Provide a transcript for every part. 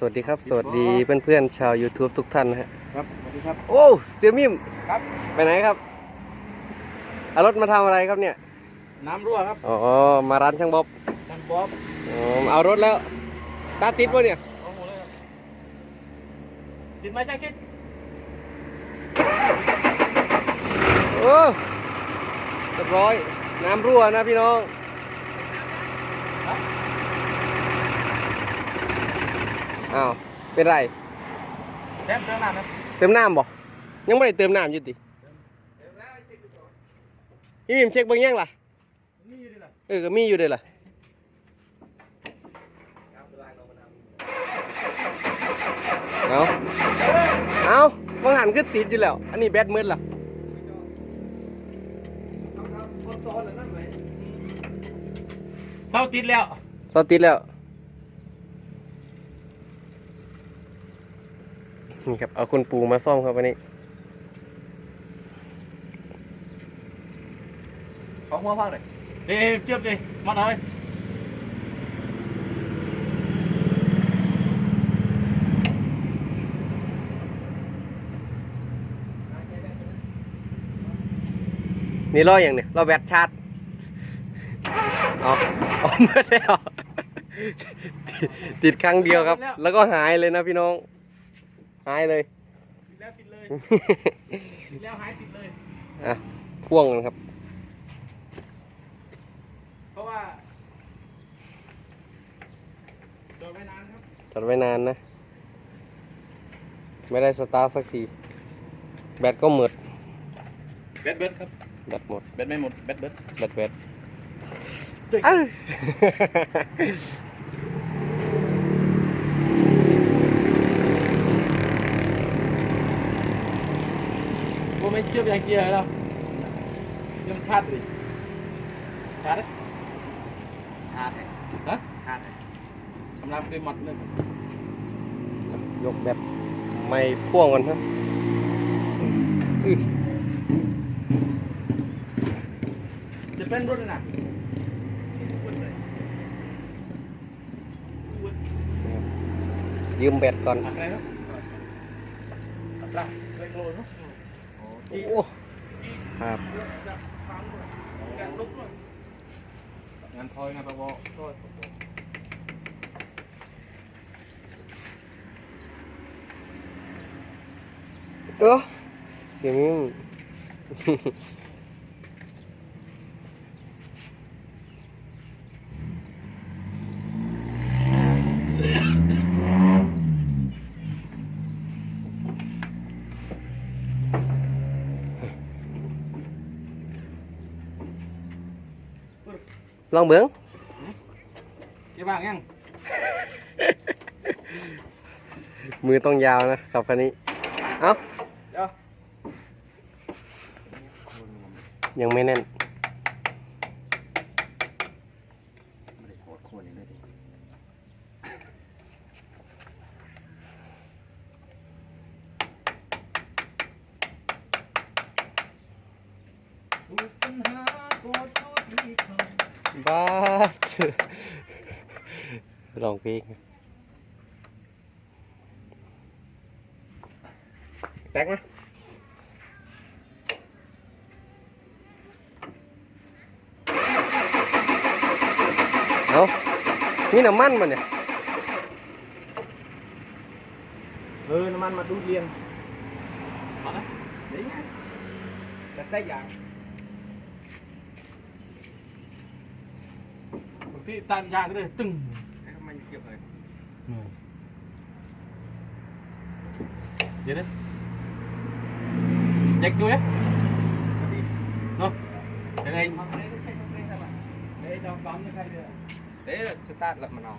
สวัสดีครับ สวัสดีเพื่อนๆชาว YouTube ทุกท่านนะฮะครับสวัสดีครับ โอ้เสี่ยมิมครับไปไหนครับเอารถมาทำอะไรครับเนี่ย น้ำรั่วครับอ๋อมาร้านช่างบ๊อบน้ำบ๊อบอ๋อเอารถแล้วตาติดปะเนี่ยเอาหมดเลยครับติดไหมช่างชิดเออเรียบร้อย น้ำรั่วนะพี่น้อง อ้าวเป็นไร เต็มเติมน้ำครับเติมน้ำบ่ยังไม่ได้เติมน้ำอยู่ติพี่มิมเช็คเบางยังล่ะนี่อยู่ดีล่ะเออก็มีอยู่เด้อล่ะเอาเอาบางหันคือติดอยู่แล้ว อันนี้แบตมืดล่ะเศร้าติดแล้วสติดแล้ว นี่ครับ เอาคุณปูมาซ่อมครับวันนี้ขอหัวพังเลยเอ๊ะเจี๊ยบดิมาเลยนี่รออย่างเนี่ยรอแบตชาร์จอ๋ออ๋อเมื่อแล้วติดติดครั้งเดียวครับ แล้วก็หายเลยนะพี่น้อง หายเลยติดแล้วติดเลยติดแล้วหายติดเลย อะพ่วงกันครับ เพราะว่าโดนไว้นานครับจัดไว้นานนะ ไม่ได้สตาร์ทสักที แบตก็หมดเบ็ดเบ็ดครับ แบตหมดเบ็ดไม่หมดเบ็ดเบ็ดแบตแบตเอ้าโอ้ไม่เจี๊ยบอย่างเกียร์แล้วเดี๋ยวมันชาร์จดิชาร์จ ดิชาร์จฮะชาร์จกำลังไปหมดเลยยกแบตไม่พ่วงกันครับอื้อจะเป็นรุ่นน่ะยืมแบตก่อนอะไรนะอัตราเล็กโลเนาะ โอ้ครับงานพอยงานประวอเออเสียง ลองเบิ้งเกี่บ้างยัง มือต้องยาวนะขับคันนี้ เอ้า เดี๋ยว ยังไม่แน่น ไม่ได้โทษคนนี้เลยดิ บ้าด ลองเพลงแตกไหมเอามีน้ำมันมันเนี่ยเอ เรียนเอาละเดี๋ยวนะแต่ได้อย่างบางทีตามยางเลยตึ้งให้มันเกี่ยวเลยเดี๋ยวนะอยากดูไหมเนาะยังไง Để cho bấm như thế được. Đấy là start lập mà nó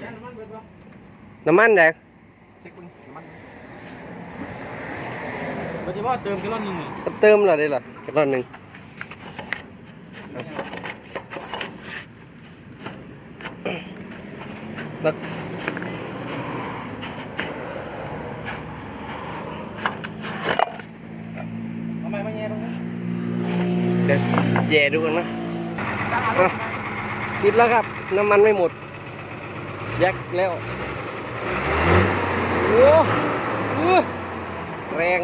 Chén nó mắc được không? น้ำมันแดง Check bưng mắt Vậy thì bao tường cái lon nhìn nhỉ? ก็เติมเหรอได้เหรอแค่รอบหนึ่งแล้ว Hôm nay bao nhiêu không? เดี๋ยวแย่ดูกันนะอะติดแล้วครับ น้ำมันไม่หมด แยกแล้ว โอ้โหแรง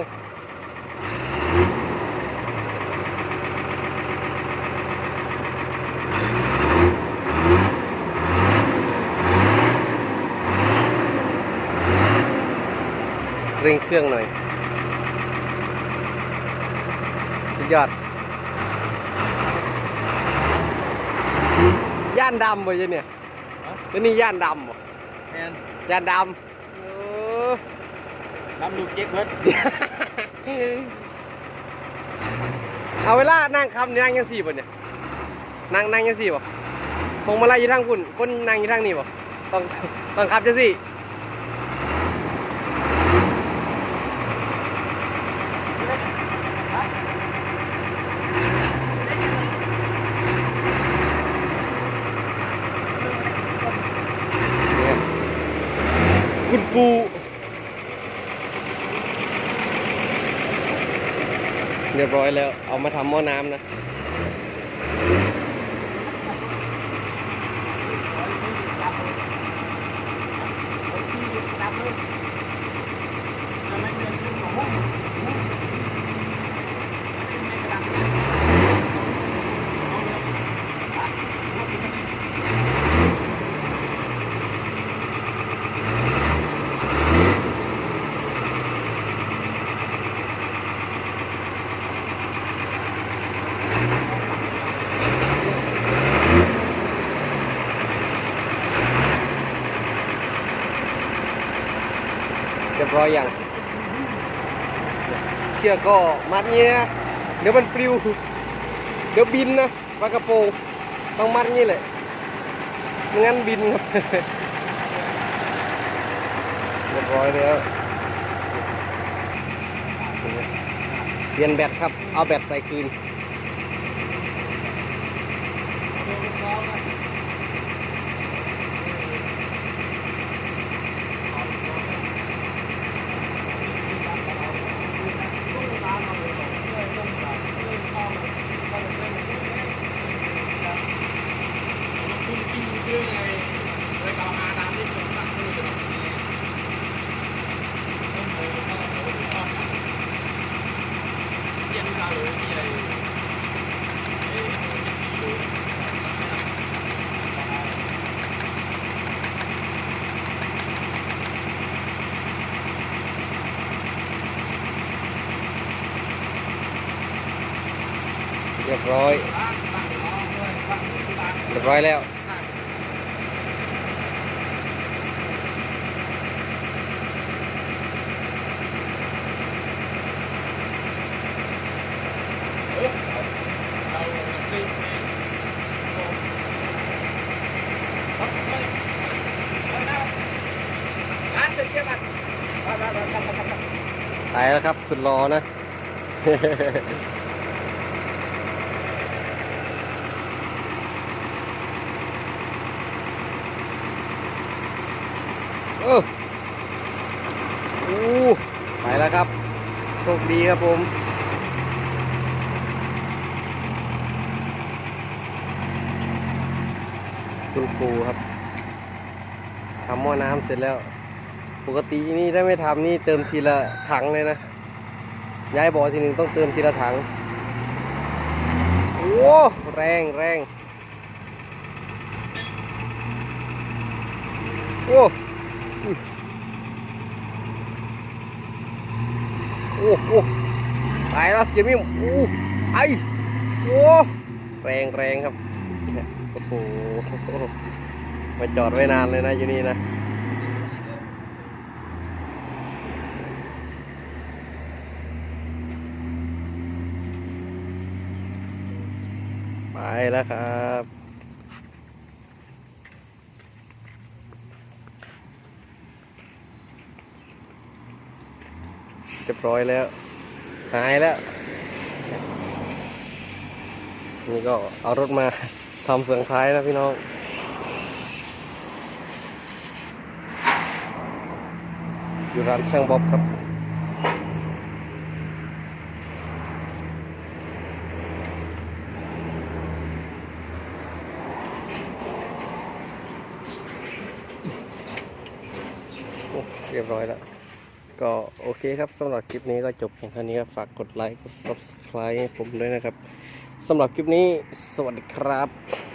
ร่งเครื่องหน่อยสุดยอด ย่านดำบ่ใช่เนี่ยแล้วนี่ย่านดำบ่แมนย่านดำเออน้ำลูกเจ๊กเบิดเอาเวลานั่งคำนี่นั่งยังสี่บ่เนี่ยนั่งนั่งยังสี่บ่พงมาลัยอยู่ทางคุณคนนั่งอยู่ทางนี้บ่ต้องต้องขับจังสี่ เนี่ยคุณปู เรียบร้อยแล้ว เอามาทำหม้อน้ำนะ เรียอยยังเชือกก็มัดเงี้นะเดี๋ยวมันปลิว เดี๋ยวบินนะปลากระโปรงต้องมัดงี้เลยไม่งั้นบินครับเรียบร้อยแล้วเปลี่ยนแบตครับ เอาแบตใส่คืน รียบร้อยเรียบร้อยแล้วร้านเจ๊กมันตายแล้วครับสุดรอนะ โอ้โอ้ไปแล้วครับ โช ครับผมคุณครูครับทำหม้อน้ำเสร็จแล้ว ปกตินี่ถ้าไม่ทำนี่เติมทีละถังเลยนะ ย้ายบ่อทีหนึ่งต้องเติมทีละถัง โอ้แรงแรงโอ้ โอ้โอ้ตายแล้วเสียมิ่มโอ้ไอโอ้แรงแรงครับโอ้โหมาจอดไว้นานเลยนะอยู่นี่นะไปแล้วครับ เรียบร้อยแล้ว หายแล้ว นี่ก็เอารถมาทำเฟืองท้ายนะพี่น้องอยู่ร้านช่างบ๊อบครับเรียบร้อยแล้ว ก็โอเคครับสำหรับคลิปนี้ก็จบเพียงเท่านี้ครับ ฝากกดไลค์กด subscribe ให้ผมด้วยนะครับสำหรับคลิปนี้สวัสดีครับ